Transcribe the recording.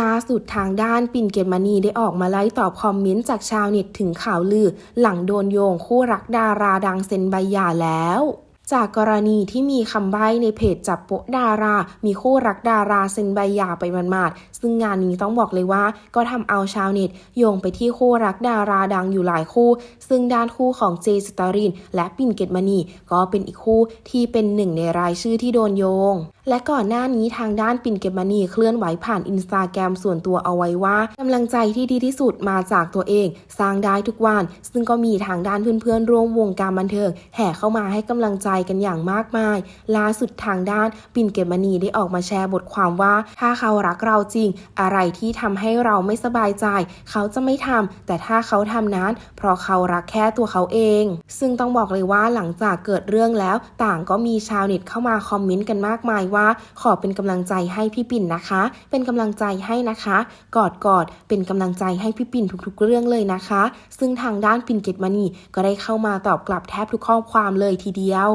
ล่าสุดทางด้านปิ่นเกตมณีได้ออกมาไล่ตอบคอมเมนต์จากชาวเน็ตถึงข่าวลือ หลังโดนโยงคู่รักดาราดังเซ็นใบหย่าแล้วจากกรณีที่มีคำใบ้ในเพจจับโปะดารา มีคู่รักดาราเซ็นใบหย่าไปหมาดๆซึ่งงานนี้ต้องบอกเลยว่า ก็ทำเอาชาวเน็ตโยงไปที่คู่รักดาราดังอยู่หลายคู่ ซึ่งด้านคู่ของเจสตาริน และปิ่นเกตมณีก็เป็นอีกคู่ที่เป็นหนึ่งในรายชื่อที่โดนโยง และก่อนหน้านี้ทางด้านปิ่นเกตมณีเคลื่อนไหวผ่านอินสตาแกรมส่วนตัวเอาไว้ว่ากำลังใจที่ดีที่สุดมาจากตัวเอง สร้างได้ทุกวัน ซึ่งก็มีทางด้านเพื่อนๆร่วมวงการบันเทิงแห่เข้ามาให้กำลังใจกันอย่างมากมาย ล่าสุดทางด้านปิ่นเกตมณีได้ออกมาแชร์บทความว่า ถ้าเขารักเราจริง อะไรที่ทำให้เราไม่สบายใจ เขาจะไม่ทำแต่ถ้าเขาทำนั้น เพราะเขารักแค่ตัวเขาเอง ซึ่งต้องบอกเลยว่าหลังจากเกิดเรื่องแล้ว ต่างก็มีชาวเน็ตเข้ามาคอมเมนต์กันมากมายว่าขอเป็นกำลังใจให้พี่ปิ่นนะคะ เป็นกำลังใจให้นะคะ กอดกอดเป็นกำลังใจให้พี่ปิ่นทุกๆ เรื่องเลยนะคะ ซึ่งทางด้านปิ่นเกตมณีก็ได้เข้ามาตอบกลับแทบทุกข้อความเลยทีเดียว